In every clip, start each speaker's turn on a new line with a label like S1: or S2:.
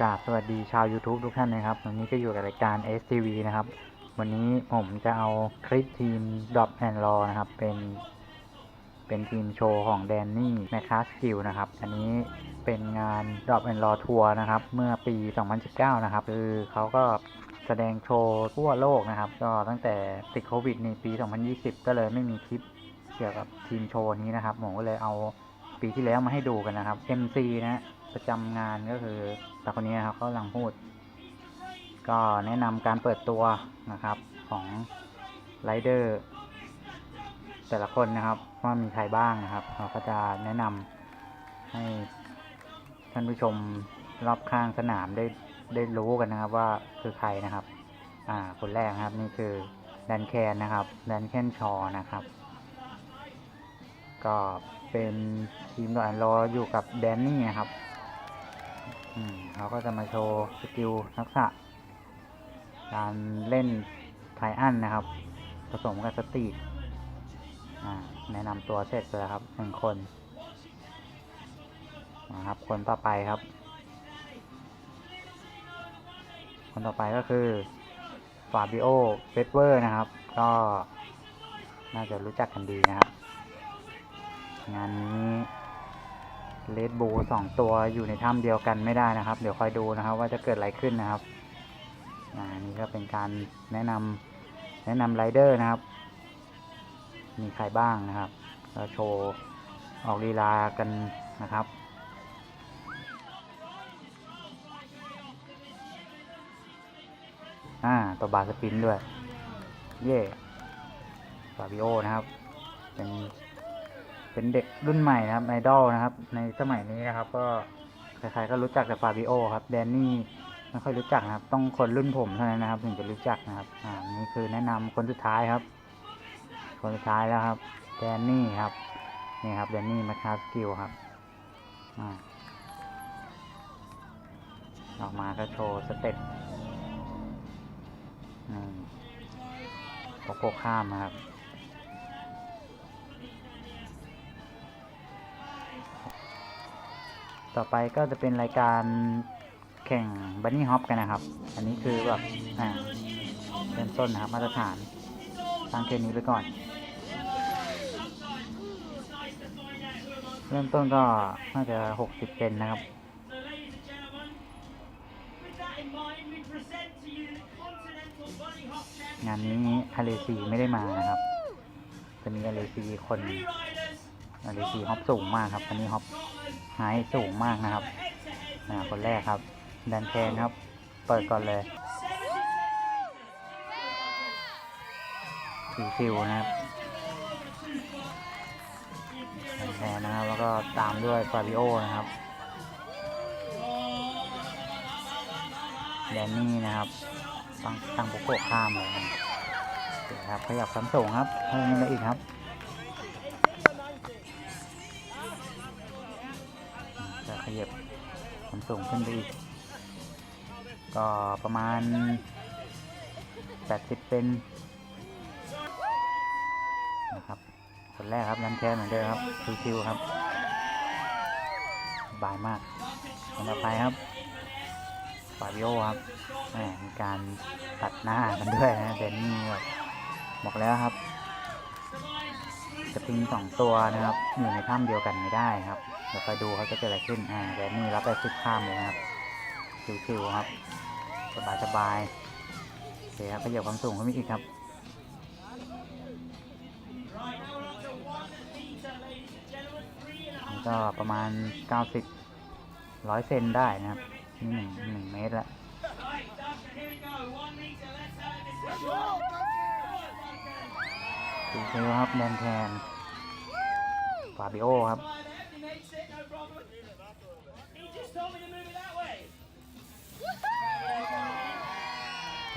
S1: กราบสวัสดีชาว YouTube ทุกท่านนะครับ วันนี้ก็อยู่กับรายการ STV นะครับ วันนี้ผมจะเอาคลิปทีม Drop and Raw นะครับ เป็น เป็นทีมโชว์ของแดนนี่แมคคาสกิลนะครับ อันนี้เป็นงาน Drop and Raw ทัวร์นะครับ เมื่อปี 2019 นะครับ คือเขาก็แสดงโชว์ทั่วโลกนะครับ ก็ตั้งแต่ติดโควิดในปี 2020 ก็เลยไม่มีคลิปเกี่ยวกับทีมโชว์นี้นะครับ ผมก็เลยเอาปีที่แล้วมาให้ดูกันนะครับ MC นะประจำงานก็คือ ตาคนนี้ครับเขากำลังพูด ก็แนะนำการเปิดตัวนะครับของไรเดอร์แต่ละคนนะครับว่ามีใครบ้างนะครับ เราก็จะแนะนำให้ท่านผู้ชมรอบข้างสนามได้ได้รู้กันนะครับว่าคือใครนะครับ อ่า คนแรกครับนี่คือแดนแคนนะครับแดนแคนชอนะครับ ก็เป็นทีมดอนรออยู่กับแดนนี่นะครับ เขาก็จะมาโชว์สกิลทักษะ การเล่นไทอันนะครับ ผสมกับสตรีทแนะนำตัวเสร็จเลยครับหนึ่งคนนะครับ คนต่อไปครับ คนต่อไปก็คือฟาบิโอเฟเวอร์นะครับ ก็น่าจะรู้จักกันดีนะครับ งานนี้ เลดบูสองตัวอยู่ในถ้ำเดียวกันไม่ได้นะครับ เดี๋ยวคอยดูนะครับ ว่าจะเกิดอะไรขึ้นนะครับอ่านี่ก็เป็นการแนะนำแนะนำไรเดอร์นะครับ มีใครบ้างนะครับก็โชว์ออกลีลากันนะครับอ่าตัวบาสปินด้วย เย่ฟาบิโอนะครับ เป็น เป็นเด็กรุ่นใหม่นะครับไอดอลนะครับ ในสมัยนี้นะครับ ก็ใครๆก็รู้จักแต่ฟาบิโอครับแดนนี่ไม่ค่อยรู้จักนะครับ ต้องคนรุ่นผมเท่านั้นนะครับ ถึงจะรู้จักนะครับ อ่านี่คือแนะนำคนสุดท้ายครับ คนสุดท้ายแล้วครับแดนนี่ครับนี่ครับแดนนี่มาคาสกิลครับอ่าออกมาก็โชว์สเต็ปอืมโกโก้ข้ามนะครับ ต่อไปก็จะเป็นรายการแข่งบันนี่ฮอปกันนะครับ อันนี้คือแบบอ่าเริ่มต้นนะครับมาตรฐานตั้งแค่นี้ไปก่อน เริ่มต้นก็น่าจะหกสิบเซนนะครับ งานนี้อาเลซีไม่ได้มานะครับ จะมีอาเลซีคน อเลซีฮอปสูงมากครับอันนี้ฮอปไฮสูงมากนะครับคนแรกครับแดนแคนครับ เปิดก่อนเลยสีฟิวนะครับแดนแคนนะครับ แล้วก็ตามด้วยฟาบิโอนะครับแดนนี่นะครับตั้งตั้งโปโกข้ามเลยนะครับขยับความสูงครับเพิ่มมาอีกครับ ยับความสูงขึ้นไปอีก ก็ประมาณ 80เซนนะครับคนแรกครับนันแค่เหมือนเดิมครับชิวๆครับบายมากคนต่อไปครับฟาบิโอครับแหมมีการตัดหน้ากันด้วยนะเดนนี่แบบบอกแล้วครับสปริงสองตัวนะครับ อยู่ในถ้ำเดียวกันไม่ได้ครับ เดี๋ยวไปดูเขาจะเกิดอะไรขึ้น อ่าเดนนี่รับไปสุดข้ามเลยครับชิวๆครับ สบายๆโอเคครับขยับความสูงขึ้นไปอีกครับ ก็ประมาณ 90ร้อยเซนได้นะครับนี่หนึ่งหนึ่งเมตรละดูเซลครับแดนแทนฟาบิโอครับ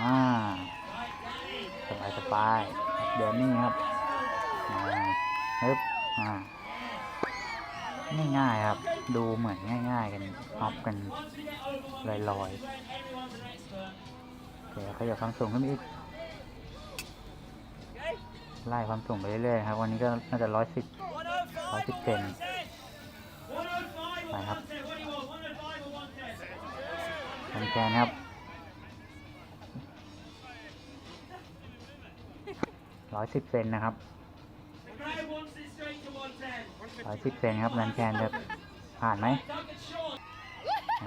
S1: อ่าสบายสบายเดี๋ยวนี่ครับอ่าฮึบอ่าง่ายๆครับ ดูเหมือนง่าย ๆ กันฮอปกันลอยๆโอเคขยับความสูงขึ้นไปอีกไล่ความสูงไปเรื่อยๆครับ วันนี้ก็น่าจะร้อยสิบร้อยสิบเซน ไปครับดันแคนครับ ร้อยสิบเซนนะครับ ร้อยสิบเซนครับดันแคนจะผ่านไหม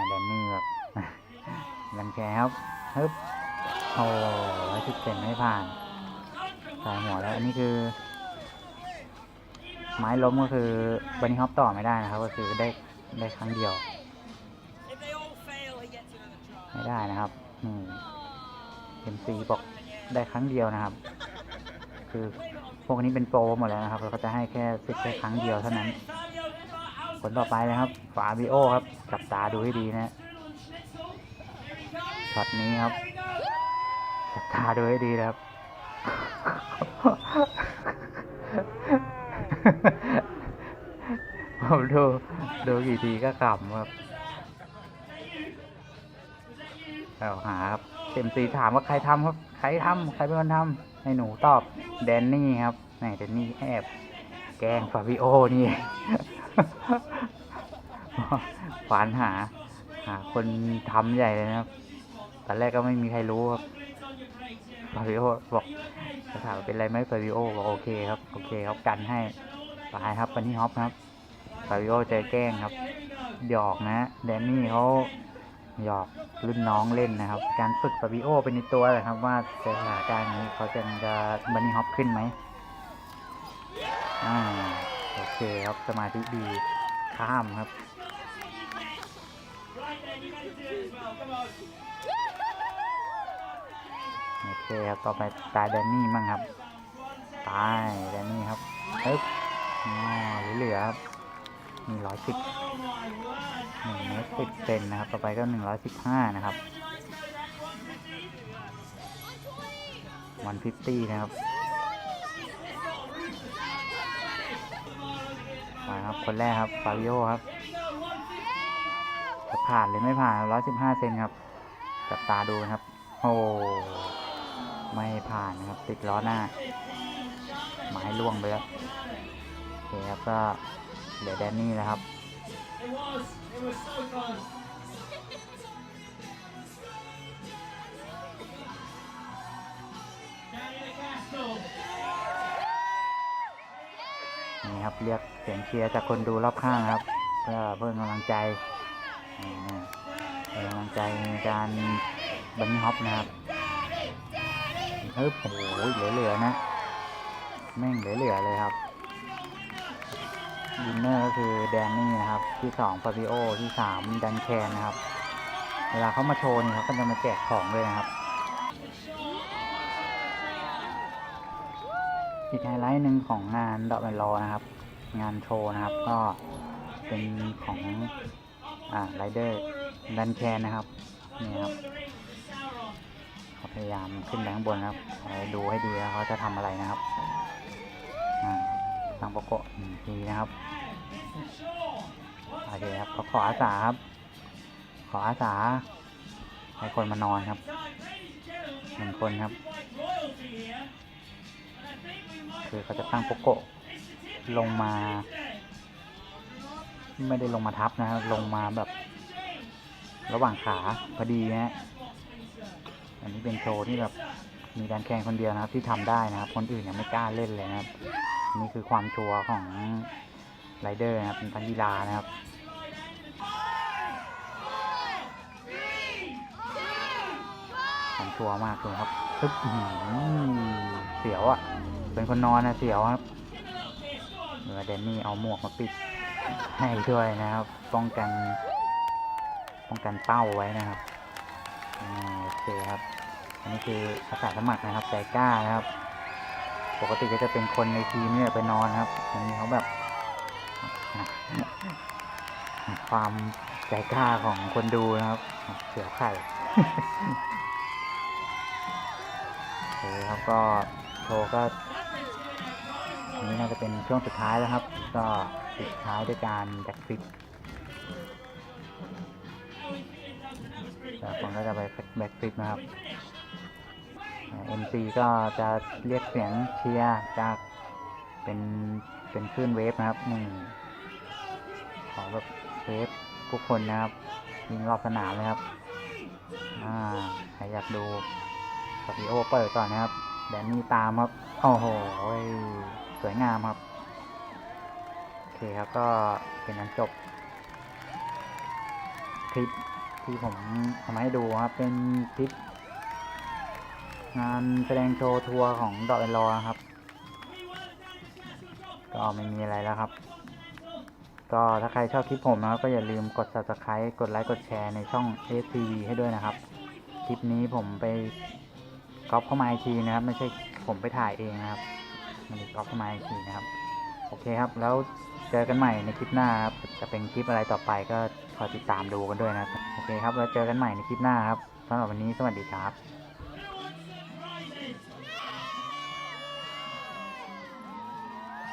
S1: แดนนี่แบบดันแคนครับฮึบโอ้ร้อยสิบเซนไม่ผ่านสายหัวแล้วอันนี้คือ ไม้ล้มก็คือบันนี่ฮอปต่อไม่ได้นะครับ ก็คือได้ ได้ครั้งเดียว
S2: If they all fail, he gets another try.
S1: ไม่ได้นะครับนี่เอ็มซีบอกได้ครั้งเดียวนะครับ คือพวกนี้เป็นโปรหมดแล้วนะครับเราก็จะให้แค่สิทธิ์แค่ครั้งเดียวเท่านั้น ผลต่อไปเลยครับ ฟาบิโอครับ จับตาดูให้ดีนะช็อตนี้ครับ จับตาดูให้ดีนะครับ ผมดู ดูกี่ทีก็ขำครับเอาหาครับเต็มซีถามว่าใครทำครับ ใครทำใครเป็นคนทำให้หนูตอบแดนนี่ครับไหนแดนนี่แอบแกล้งฟาบิโอนี่ควานหา หาคนทำใหญ่เลยนะครับตอนแรกก็ไม่มีใครรู้ครับฟาบิโอบอกถามว่าเป็นไรไหมฟาบิโอบอกโอเคครับ โอเคครับกันให้ตายครับปันนี่ฮอปครับาบิโอเจแกล้งครับ หยอกนะแดนนี่เขาหยอกรุ่นน้องเล่นนะครับ การฝึกฟาบิโอเป็นในตัวแหละครับว่าจอสถานการณ์นี้เขาจะจะบันนี่ฮอปขึ้นไหมอ่าโอเคครับสมาธิดีข้ามครับโอเคครับต่อไปตาแดนนี่มั่งครับตายแดนนี่ครับเอ๊บอ๋อเหลือครับ มีร้อยสิบหนึ่งเมตรสิบเซนนะครับ ต่อไปก็หนึ่งร้อยสิบห้านะครับวันฟิฟตี้นะครับมาครับ คนแรกครับ ฟาบิโอครับจะผ่านหรือไม่ผ่านร้อยสิบห้าเซนครับ จับตาดูนะครับ โอ้ไม่ผ่านนะครับ ติดล้อหน้า หมายล่วงไปแล้วโอเคครับก็ เหลือแดนนี่นะครับ นี่ครับเรียกเสียงเชียร์จากคนดูรอบข้างครับ เพื่อเพิ่มกำลังใจเพิ่มกำลังใจในการบันฮอปนะครับเฮ้ยโอ้โหเหลือๆนะ แม่งเหลือๆเลยครับ วินเนอร์ก็คือแดนนี่นะครับที่สองฟาบิโอที่สามดันแคนนะครับ เวลาเขามาโชว์นี่เขาก็จะมาแจกของด้วยนะครับอีกไฮไลท์หนึ่งของงานดอกแอนรอนะครับ งานโชว์นะครับก็เป็นของอ่าไรเดอร์ดันแคนนะครับนี่ครับเขาพยายามขึ้นแบงบนนะครับดูให้ดีว่าเขาจะทำอะไรนะครับ สังโปโกะหนึ่งทีนะครับโอเคครับเขาขออาสาครับ ขออาสา ให้คนมานอนครับหนึ่งคนครับ คือเขาจะตั้งโปโกะลงมา ไม่ได้ลงมาทับนะครับ ลงมาแบบ ระหว่างขาพอดีนะอันนี้เป็นโชว์ที่แบบมีการแข่งคนเดียวนะครับที่ทำได้นะครับ คนอื่นยังไม่กล้าเล่นเลยนะครับ นี่คือความชัวร์ของไรเดอร์นะครับเป็นทักกีฬานะครับความชัวร์มากเลยครับปึ๊บเสียวอะ่ะ เป็นคนนอนนะเสียวครับเดี๋ยวแดนนี่เอาหมวกมาปิดให้ด้วยนะครับ ป้องกัน ป้องกันเป้าไว้นะครับโอเคครับ อันนี้คืออาสาสมัครนะครับใจกล้านะครับ ปกติก็จะเป็นคนในทีมเนี่ยไปนอนครับ อันนี้เขาแบบความใจกล้าของคนดูนะครับ เสียวไข่โอเคครับก็โชว์ก็อันนี้น่าจะเป็นช่วงสุดท้ายแล้วครับ ก็ปิดท้ายด้วยการแบ็กฟลิปแต่คนก็จะไปแบ็กฟลิปนะครับ เอ็มซีก็จะเรียกเสียงเชียร์จากเป็นเป็นคลื่นเวฟนะครับนึ่งขอแบบเวฟทุกคนนะครับยิงรอบสนามเลยครับอ่าใครอยากดูสตูดิโอเปิดก่อนนะครับแดนนี่ตามครับโอ้โหสวยงามครับโอเคครับก็เป็นอันจบคลิปที่ผมเอามาให้ดูครับเป็นคลิป งานแสดงโชว์ทัวร์ของดอกแอนรอครับ ก็ไม่มีอะไรแล้วครับ ก็ถ้าใครชอบคลิปผมนะครับก็อย่าลืมกด subscribe กดไลค์กดแชร์ในช่อง STV ให้ด้วยนะครับ คลิปนี้ผมไปก๊อปเข้ามาอีกทีนะครับ ไม่ใช่ผมไปถ่ายเองนะครับ มันก๊อปเข้ามาอีกทีนะครับ โอเคครับ แล้วเจอกันใหม่ในคลิปหน้าครับ จะเป็นคลิปอะไรต่อไปก็คอยติดตามดูกันด้วยนะ โอเคครับ แล้วเจอกันใหม่ในคลิปหน้าครับสำหรับวันนี้สวัสดีครับ